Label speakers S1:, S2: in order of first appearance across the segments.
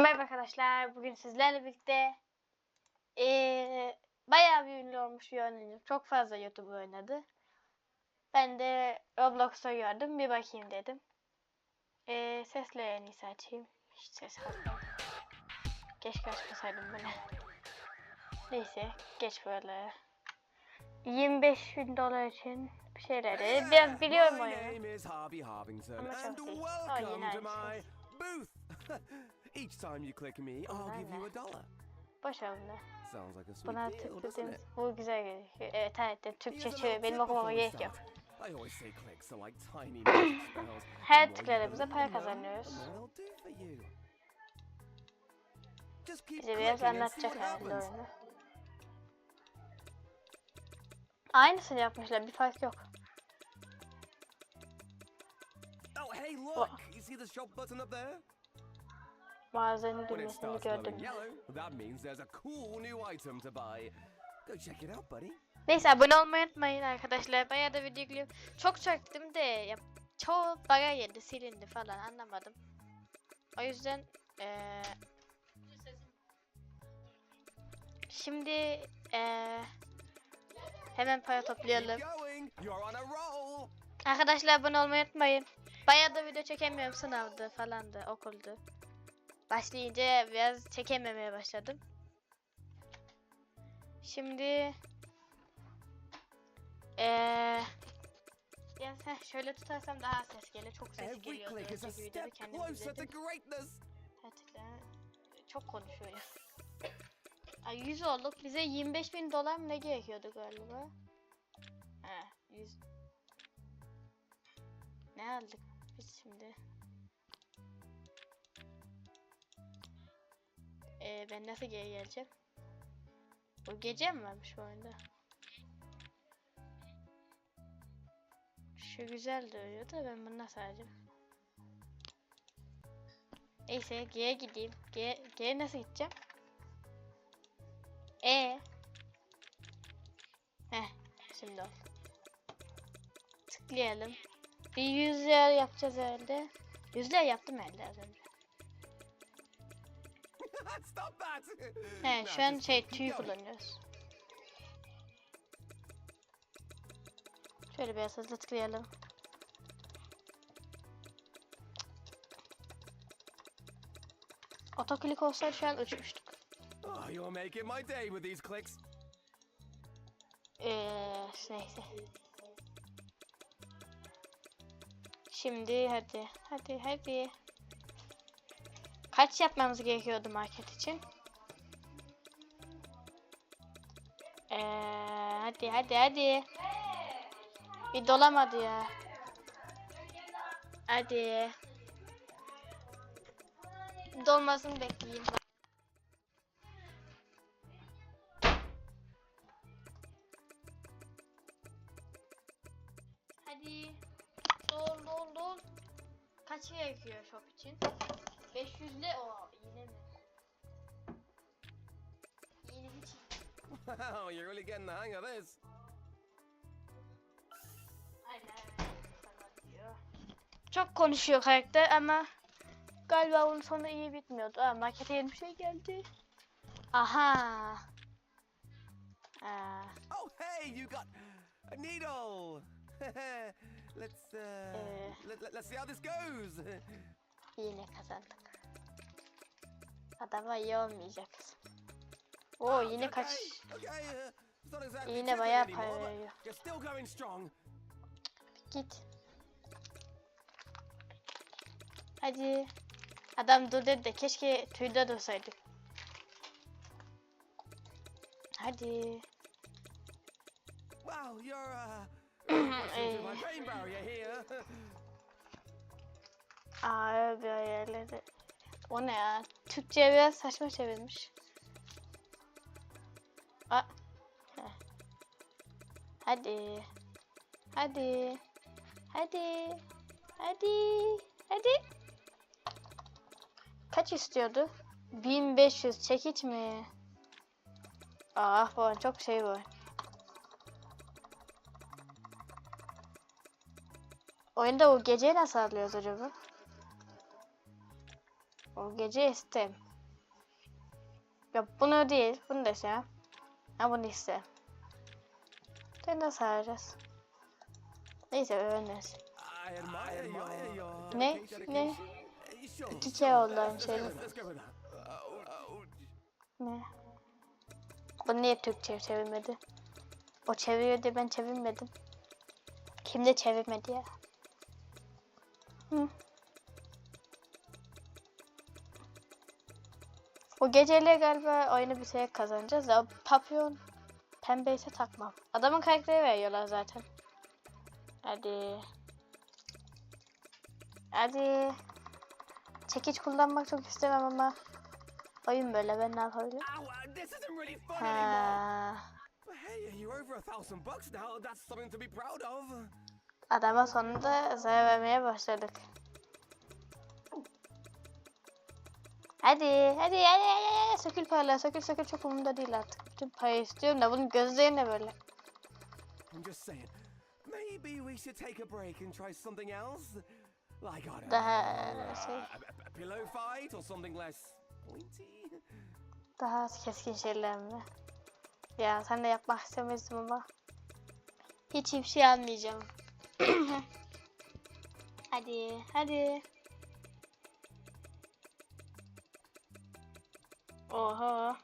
S1: Merhaba arkadaşlar. Bugün sizlerle birlikte eee bayağı bir ünlü olmuş bir oyuncu. Çok fazla YouTube oynadı. Ben de Roblox'ta gördüm. Bir bakayım dedim. Eee sesle en iyisi açayım. Hiç ses kalmadı. Keşke açmasaydım böyle. Neyse. Geç böyle. 25 bin dolar için bir şeyleri. Biraz biliyorum oyunu. Ama çok değil.
S2: to
S1: yine
S2: booth. Each time you click me, I'll give you a dollar.
S1: Bunu.
S2: Sounds like a sweet
S1: Buna
S2: deal, doesn't it?
S1: bu güzel gözüküyor. Evet evet Türkçe çevir benim okumama gerek yok.
S2: I always say clicks are like tiny spells.
S1: Her tıkladığımızda para kazanıyoruz. Bize biraz anlatacak herhalde oyunu. Aynısını yapmışlar bir fark yok.
S2: Oh, hey, look! You see the shop button up there?
S1: Mağazanın düğmesini gördüm.
S2: glowing yellow, that means there's a cool new item to buy. Go check it out, buddy.
S1: Neyse abone olmayı unutmayın arkadaşlar. Bayağı da video yüklüyorum. Çok çektim de ya, çoğu baga yedi silindi falan anlamadım. O yüzden eee şimdi eee hemen para toplayalım. Arkadaşlar abone olmayı unutmayın. Bayağı da video çekemiyorum sınavdı falandı okuldu. Başlayınca biraz çekememeye başladım. Şimdi eee ya sen şöyle tutarsam daha ses gelir. Çok ses önceki videoda
S2: step
S1: kendim. Çok konuşuyor ya. Ay 100 olduk. Bize 25 bin dolar mı ne gerekiyordu galiba? He 100. Ne aldık biz şimdi? Ee, ben nasıl geri geleceğim? Bu gece mi varmış bu oyunda? Şu güzel duruyor da ben bunu nasıl alacağım? Neyse G'ye gideyim. G, G'ye nasıl gideceğim? E. Heh, şimdi oldu. Tıklayalım. Bir yüzler yapacağız herhalde. Yüzler yaptım herhalde az önce. He, şu an şey tüy kullanıyoruz. Şöyle biraz hızlı tıklayalım. Otoklik olsaydı şu an uçmuştuk.
S2: Oh, you're making my day with these clicks.
S1: Eee neyse. Şimdi hadi hadi hadi. Kaç yapmamız gerekiyordu market için? Eee hadi hadi hadi. Bir dolamadı ya. Hadi. Dolmasını bekleyeyim.
S2: Wow, you're really getting the hang of this.
S1: Çok konuşuyor karakter ama galiba onun sonu iyi bitmiyordu. Aa, markete yeni bir şey geldi. Aha. Aa,
S2: Oh, hey, you got a needle. let's uh, let, let, let's see how this goes.
S1: yine kazandık. Adama iyi olmayacak. Oo yine kaç.
S2: Uh,
S1: Yine bayağı para veriyor. Git. Hadi. Adam dur dedi de keşke tüyde dursaydık. Hadi.
S2: Wow, you're uh, my brain barrier here.
S1: Aa bir yerleri. O ne ya? Türkçe biraz saçma çevirmiş. Heh. Hadi. Hadi. Hadi. Hadi. Hadi. Kaç istiyordu? 1500 çekiç mi? Ah bu çok şey var. Oyunda o geceyi nasıl alıyoruz acaba? O gece istem. Ya bunu değil. Bunu da şey. Ha ama neyse. Sen nasıl arayacağız? Neyse öğreniriz. Ne? Ne? İki kere oldu aynı şey. Ne? O niye Türkçe çevirmedi? O çeviriyor diye ben çevirmedim. Kim de çevirmedi ya? Hı. O geceyle galiba oyunu bitirerek şey kazanacağız da papyon pembe ise takmam. Adamın karakteri veriyorlar zaten. Hadi. Hadi. Çekiç kullanmak çok istemem ama oyun böyle ben ne yapabilirim? Ha. Adama sonunda zarar vermeye başladık. Hadi hadi hadi hadi, hadi. sökül payla sökül sökül çok umurumda değil artık. Bütün payı istiyorum da bunun gözlerine böyle. Daha şey. Daha keskin şeyler mi? Ya sen de yapmak istemezdim ama. Hiç hiçbir şey almayacağım. hadi hadi. Oha.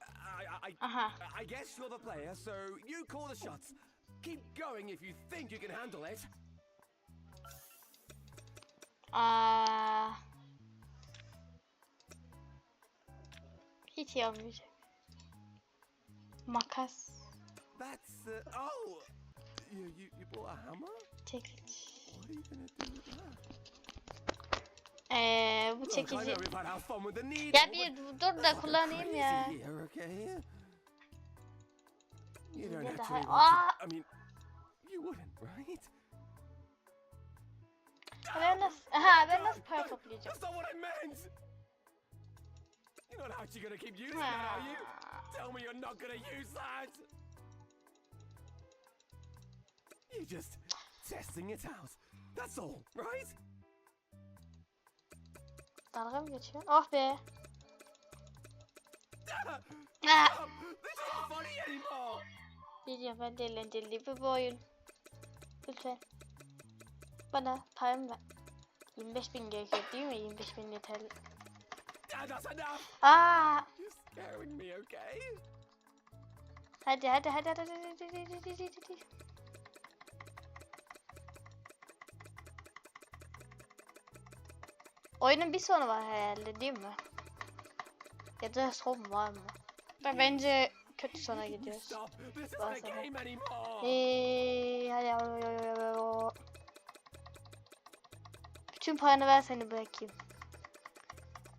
S2: I, I, I,
S1: Aha.
S2: I guess you're the player, so you call the shots. Keep going if you think you can handle it.
S1: Aa. Hiç yapmayacak. Makas,
S2: That's uh, oh, you, you you bought a hammer.
S1: çekiç.
S2: What are you gonna do with that?
S1: Ee, bu çekici. Ya bir dur da kullanayım ya. Ben nasıl, ha ben nasıl para toplayacağım?
S2: You're not actually gonna keep using that, are you?
S1: Ah.
S2: Tell me you're not gonna use that! You're just testing it out. That's all, right?
S1: Dalga mı geçiyorsun? Oh be.
S2: Stop!
S1: Ah. Biliyorum ben de eğlenceli değil bu oyun. Lütfen. Bana paramı ver. 25 bin gerekiyor değil mi? 25 bin yeterli.
S2: Ah, That's enough.
S1: Aa,
S2: You're scaring me, okay?
S1: hadi hadi hadi hadi hadi hadi hadi hadi hadi Oyunun bir sonu var herhalde değil mi? Ya da son var mı? Ben bence kötü sona gidiyoruz.
S2: Stop. This isn't a
S1: Bazen.
S2: game anymore.
S1: Eee hadi. Bütün paranı ver seni bırakayım.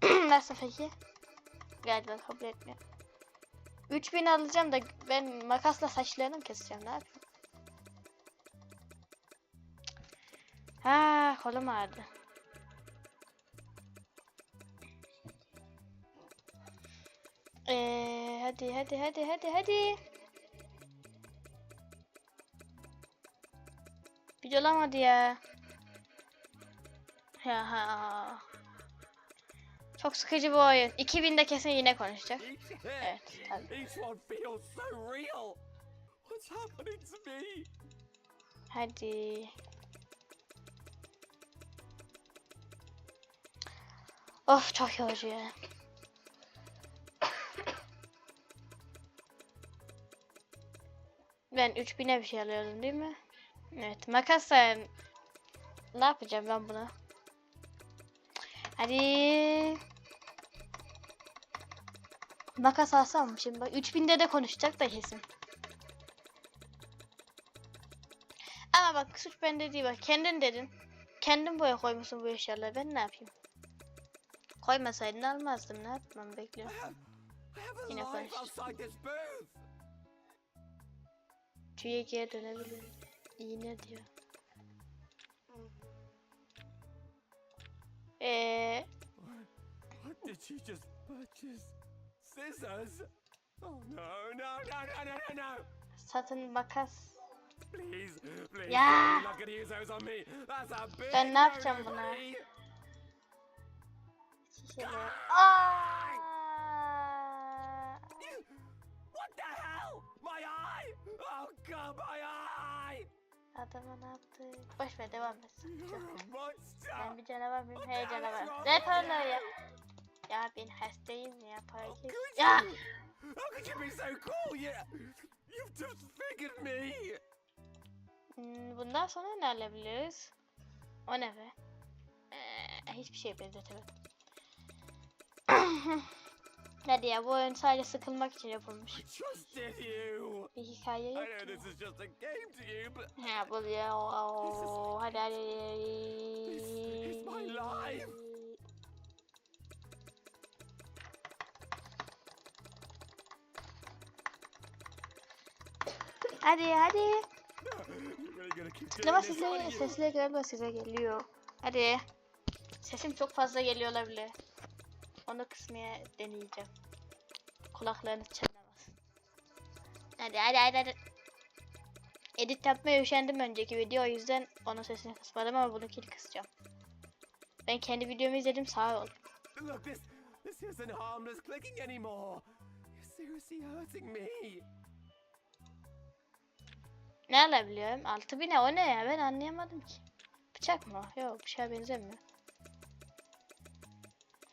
S1: Nasıl peki? Galiba kabul etmiyor. 3000 alacağım da ben makasla saçlarını mı keseceğim ne yapayım? Ha kolum ağrıdı. Hadi hadi hadi hadi hadi. Bir olamadı ya. Ya ha. Çok sıkıcı bir oyun. 2000'de kesin yine konuşacak. Evet, tabii. Hadi. Of çok yorucu ya. Ben 3000'e bir şey alıyordum değil mi? Evet makasla ne yapacağım ben buna? Hadi. Makas alsam mı şimdi? Bak 3000'de de konuşacak da kesin. Ama bak suç bende değil bak kendin dedin. Kendin buraya koymuşsun bu eşyaları ben ne yapayım? Koymasaydın almazdım ne yapmam bekliyorum. Yine
S2: life
S1: Tüye geri dönebilir. İğne diyor. Eee
S2: What did you just purchase? Scissors? Oh no, no, no, no, no, no,
S1: satın makas.
S2: Please, please,
S1: Ya. Ben ne yapacağım buna? Aa!
S2: Eye!
S1: Adama ne yaptı? Boş ver devam Çok
S2: a
S1: ben
S2: monster!
S1: bir canavar mıyım? Hey canavar. Ne
S2: the
S1: parla ya? Ya ben hastayım ya para
S2: How
S1: geç.
S2: could
S1: Ya!
S2: How could you be so cruel? You, you've disfigured me!
S1: Hmm, Bundan sonra ne alabiliriz? O ne be? Ee, hiçbir şey benzetemem. Hadi ya bu oyun sadece sıkılmak için yapılmış.
S2: I!
S1: Bir hikaye
S2: I
S1: yok
S2: know
S1: ki.
S2: this is just a game to you, but
S1: Ha bu ya. oo, Hadi hadi.
S2: This is my life.
S1: Hadi hadi.
S2: you're really gonna keep doing
S1: Tıklama
S2: this, aren't
S1: sesleri,
S2: you?
S1: sesleri galiba size geliyor. Hadi. Sesim çok fazla geliyor olabilir. Onu kısmaya deneyeceğim. Kulaklarınız çınlamasın. Hadi hadi hadi hadi. Edit yapmaya üşendim önceki video o yüzden onun sesini kısmadım ama bununkini kısacağım. Ben kendi videomu izledim sağ ol.
S2: Look, this this isn't harmless clicking anymore. You're seriously hurting me.
S1: Ne alabiliyorum? 6000'e o ne ya ben anlayamadım ki. Bıçak mı? Yok bıçağa benzemiyor.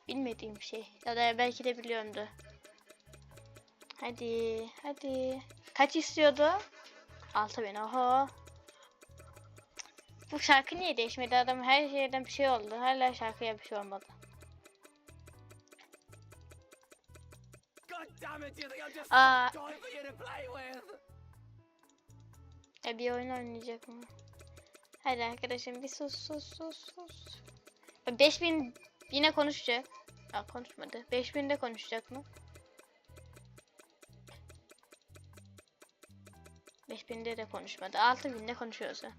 S1: Bilmediğim bir şey. Ya da belki de biliyorumdu. Hadi hadi. Kaç istiyordu? 6000 oho. Bu şarkı niye değişmedi adam her şeyden bir şey oldu. Hala şarkıya bir şey olmadı. Aa, e bir oyun oynayacak mı? Hadi arkadaşım bir sus sus sus sus. 5000 yine konuşacak. Aa, konuşmadı. 5000 de konuşacak mı? 5000'de de konuşmadı. 6000'de konuşuyorsa.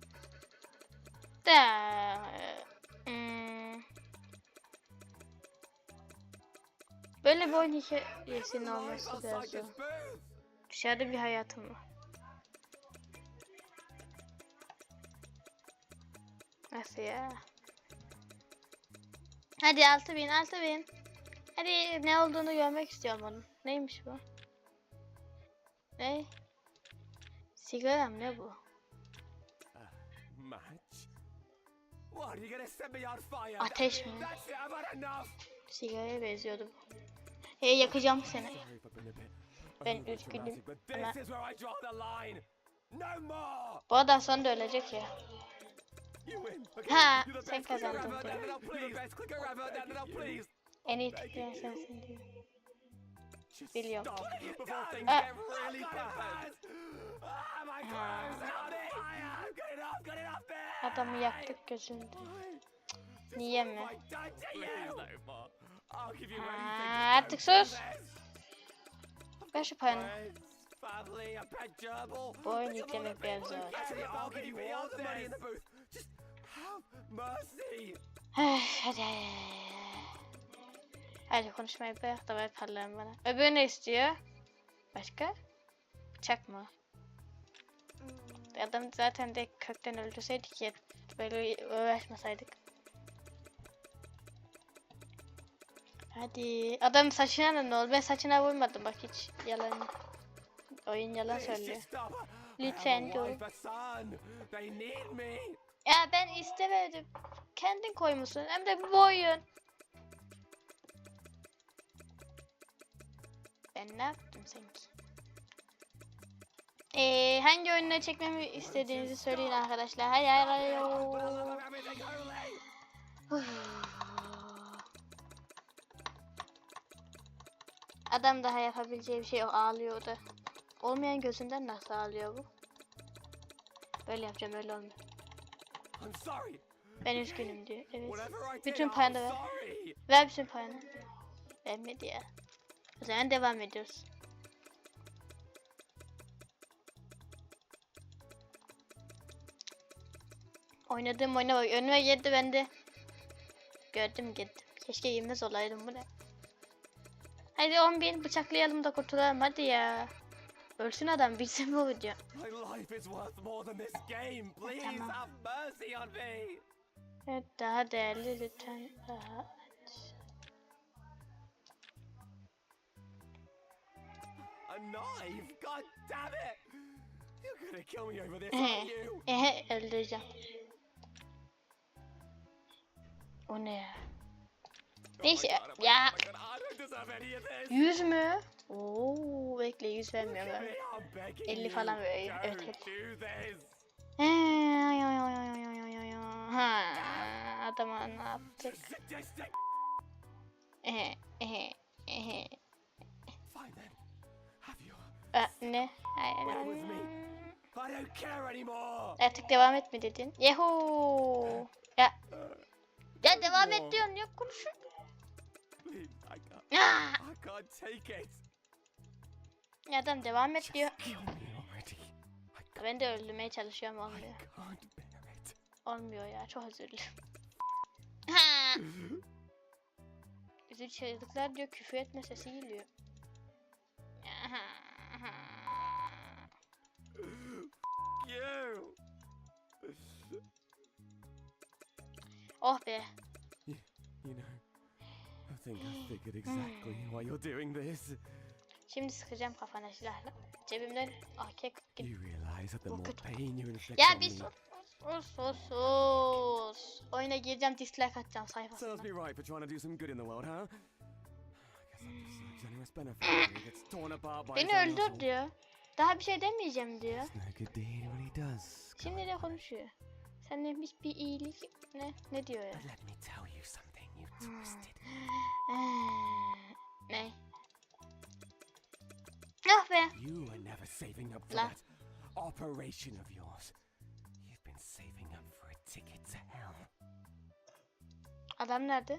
S1: Da hmm. Böyle bir oyun hikayesinin olması
S2: booth.
S1: Dışarıda bir hayatım var. Nasıl ya? Hadi 6000 6000. Hadi ne olduğunu görmek istiyorum onun. Neymiş bu? Ne? Sigaram ne bu?
S2: Match? What? Are you gonna set me on fire?
S1: Ateş mi? Sigaraya benziyordu bu. Hey yakacağım seni. Ben üzgünüm ama-. Bu adam sonra ölecek ya. Ha, sen kazandın. En iyi tıklayan sensin.
S2: Just
S1: Biliyorum.
S2: stop me.
S1: Adamı yaktık gözünde. Niye mi? Ha, artık sus. Ver şu paranı. Bu oyun yüklemek biraz zor.
S2: mercy.
S1: Hadi. Hadi konuşmayı bırak da ver paralarını bana. Öbürü ne istiyor? Başka? Bıçak mı? Adam zaten de kökten öldürseydik ya. Böyle uğraşmasaydık. Hadi. Adam saçına da ne oldu? Ben saçına vurmadım bak hiç. Yalan. Oyun yalan söylüyor. Lütfen dur. Ya ben istemedim. Kendin koymuşsun. Hem de bu oyun. Ben ne yaptım sanki? Ee, hangi oyunları çekmemi istediğinizi söyleyin arkadaşlar. Hadi hadi. Adam daha yapabileceği bir şey yok. Ağlıyor da. Olmayan gözünden nasıl ağlıyor bu? Böyle yapacağım öyle olmuyor. Ben üzgünüm diyor. Evet. Bütün
S2: I'm
S1: paranı ver. Ver bütün paranı. Vermedi ya. O zaman devam ediyoruz. Oynadığım oyuna bak. Önüme geldi ben de. Gördüm gittim. Keşke yemez olaydım bu ne. Hadi 11 bıçaklayalım da kurtulalım hadi ya. Ölsün adam bilsin bu video. Tamam. Evet daha değerli lütfen. Daha aç.
S2: A knife? God
S1: O ne ya? Neyse ya. Yüz mü? Oo bekle yüz vermiyorum ben. 50 falan böyle. Evet evet. Ha, adama ne yaptık? Ehe, ehe, ehe. Ee, ne? Hayır, Artık devam etme dedin. Yahoo! Ya Ahmet diyor
S2: niye
S1: konuşur? Ya adam devam et diyor. Ben de öldürmeye çalışıyorum olmuyor. Olmuyor ya çok özür dilerim. Üzül çığlıklar diyor küfür etme sesi geliyor. oh be.
S2: You know, I think I figured exactly why you're doing this.
S1: Şimdi sıkacağım kafana silahla. Cebimden AK
S2: You realize that the more pain you inflict
S1: Ya bir sus. Sus sus sus. Oyuna gireceğim dislike atacağım
S2: serves
S1: sayfasına.
S2: me right for trying to do some good in the world, huh? His
S1: Beni öldür diyor. Daha bir şey demeyeceğim diyor. Şimdi de konuşuyor. Sen demiş bir iyilik ne ne diyor ya?
S2: Twisted.
S1: ne? Ah be.
S2: You were never saving up for that operation of yours. You've been saving up for a ticket to hell.
S1: Adam nerede?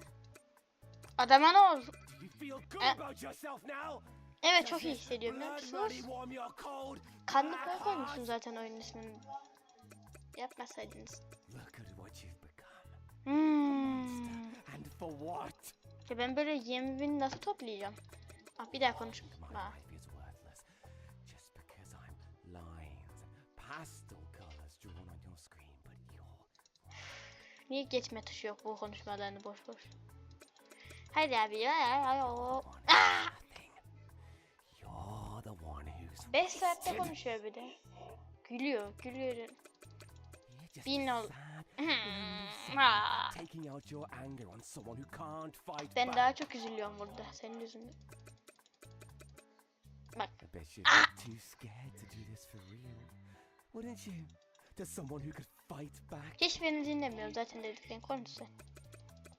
S1: Adama ne oldu?
S2: Do you feel good
S1: Eh.
S2: about yourself now?
S1: Evet çok iyi hissediyorum.
S2: Your cold?
S1: Kanlı koy koymuşsun zaten oyunun ismini. Yapmasaydınız.
S2: Look at what you've become.
S1: Hmm.
S2: And for what?
S1: Ya ben böyle 20 bin nasıl toplayacağım? Bak bir daha konuş.
S2: Bak.
S1: Niye geçme tuşu yok bu konuşmalarını boş boş? Hadi abi ya ya ya o.
S2: 5
S1: ah! saatte konuşuyor bir de. Gülüyor, gülüyor. Bin ol ben daha çok üzülüyorum burada senin yüzünden. Bak. Hiç beni dinlemiyor zaten dediklerin konusu.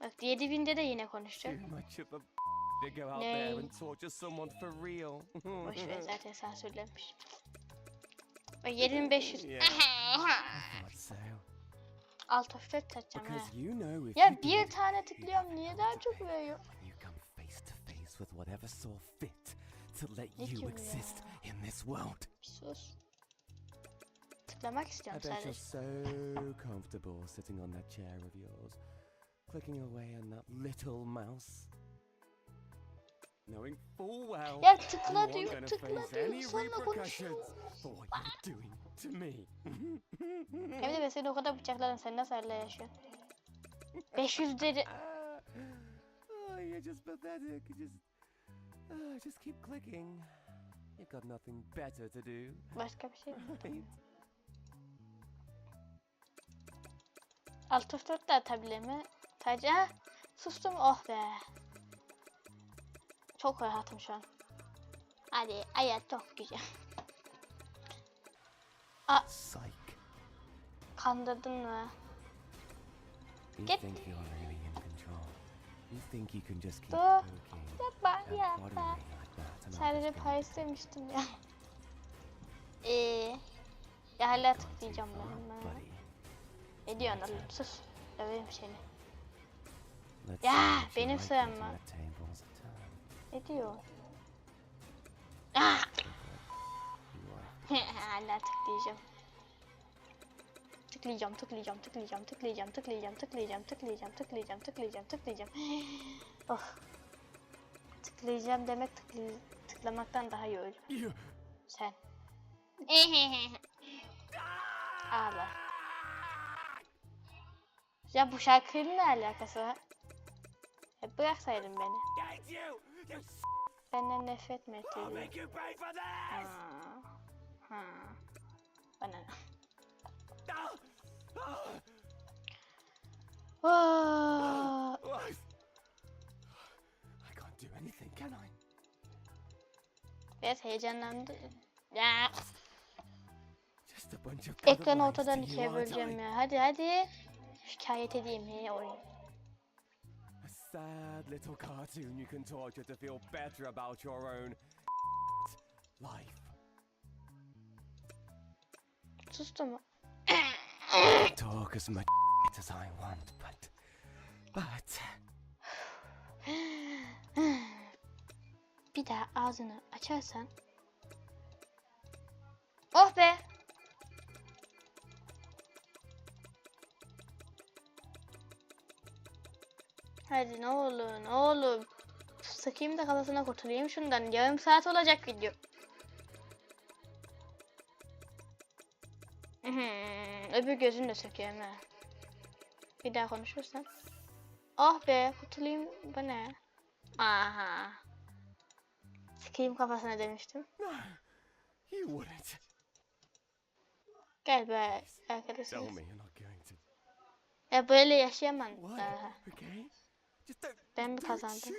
S1: Bak 7000'de de yine konuşacak.
S2: Ney? Boşver
S1: zaten sen söylemiş. sansürlenmiş. 7500. Alt of set açacağım ha.
S2: Because you know if
S1: Ya
S2: you
S1: bir tane tıklıyorum niye daha çok veriyor?
S2: when you come face to face with whatever saw fit to let you exist in this world.
S1: Sus. Tıklamak
S2: I
S1: istiyorum
S2: bet you're so comfortable sitting on that chair of yours, clicking away on that little mouse. Knowing full well
S1: Ya tıkla diyor, tıkla diyor. Sonra
S2: repercussions
S1: konuşuyor.
S2: for what you're doing to me.
S1: Hem de ben seni o kadar bıçakladım sen nasıl hala yaşıyorsun? 500 dedi.
S2: Ah, oh, you're just pathetic. Just, ah, just keep clicking. You've got nothing better to do,
S1: Başka bir şey.
S2: right?
S1: Alt of 4 de atabilir mi? Sadece ha, sustum oh be. Çok rahatım şu an. Hadi hayat çok güzel.
S2: Psych.
S1: Kandırdın mı?
S2: You
S1: Get-
S2: think you're really in control. You think you can just keep
S1: Dur.
S2: poking
S1: Yapma
S2: and
S1: yapma.
S2: bothering me like that, and I'll
S1: Sadece
S2: just go,
S1: pay istemiştim ya. Eee. Ya hala
S2: "Gone too
S1: tıklayacağım
S2: far,
S1: ben.
S2: buddy.
S1: Ne diyorsun oğlum sus. Döverim seni.
S2: Let's
S1: Ya,
S2: see if you
S1: benim
S2: like
S1: sıram var.
S2: tables.
S1: Ne diyor? Ah! Hala tıklayacağım. Tıklayacağım, tıklayacağım, tıklayacağım, tıklayacağım, tıklayacağım, tıklayacağım, tıklayacağım, tıklayacağım, tıklayacağım, tıklayacağım. oh. Tıklayacağım demek tıklay tıklamaktan daha iyi öyle.
S2: You.
S1: Sen. Ağla. Ya bu şarkının ne alakası var? Ya bıraksaydın beni. Benden nefret mi ettiydin? Ha. Bana?
S2: Ah! Ah! Oh, I can't do anything, can I?
S1: Biraz heyecanlandı. Ya.
S2: Just a bunch of
S1: Ekranı ortadan ikiye böleceğim ya. Hadi hadi. Şikayet edeyim he oyun.
S2: A sad little cartoon you can torture to feel better about your own life.
S1: Sustu mu?
S2: Talk as much as I want, but but
S1: Bir daha ağzını açarsan. Oh be. Hadi ne olur ne olur. Sıkayım da kafasına kurtulayım şundan. Yarım saat olacak video. Öbür gözünü de söküyorum ha. Bir daha konuşursan. Oh be kurtulayım. Bu ne? Aha. Sıkayım kafasına demiştim.
S2: not going to.
S1: Ya böyle yaşayamam daha. Ben mi kazandım?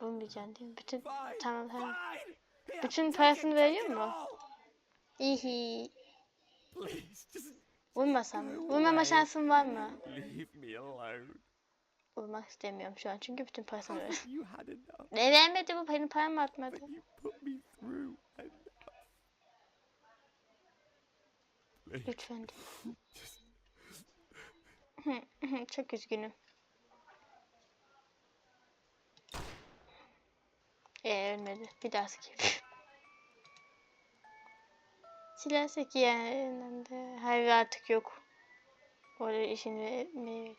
S1: Vurmayacaksın değil mi? Bütün tamam tamam. Bütün parasını veriyor mu? İyi.
S2: Please, just
S1: Vurmasam. Vurmama
S2: way.
S1: şansım var mı?
S2: leave me alone.
S1: Vurmak istemiyorum şu an çünkü bütün parasını
S2: I
S1: ver.
S2: thought you had enough.
S1: Ne vermedi bu benim paramı atmadı.
S2: But you put me through enough. Please,
S1: Lütfen.
S2: just
S1: Çok üzgünüm. Ee ölmedi. Bir daha sıkayım. Silah sekiyor yanında. Hayır artık yok. Orada işini mi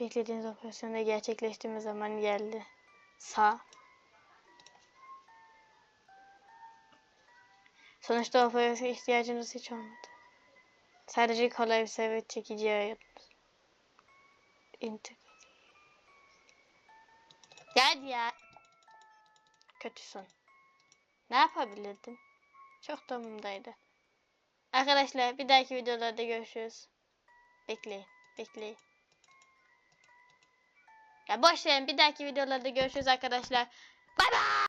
S1: Beklediğiniz operasyonda gerçekleştirme zamanı geldi. Sağ. Sonuçta operasyona ihtiyacınız hiç olmadı. Sadece kolay bir sebep çekici arıyordunuz. İntik. Gel ya. Kötü son. Ne yapabilirdim? Çok da umurumdaydı. Arkadaşlar bir dahaki videolarda görüşürüz. Bekleyin. Bekleyin. Ya boş bir dahaki videolarda görüşürüz arkadaşlar. Bay bay.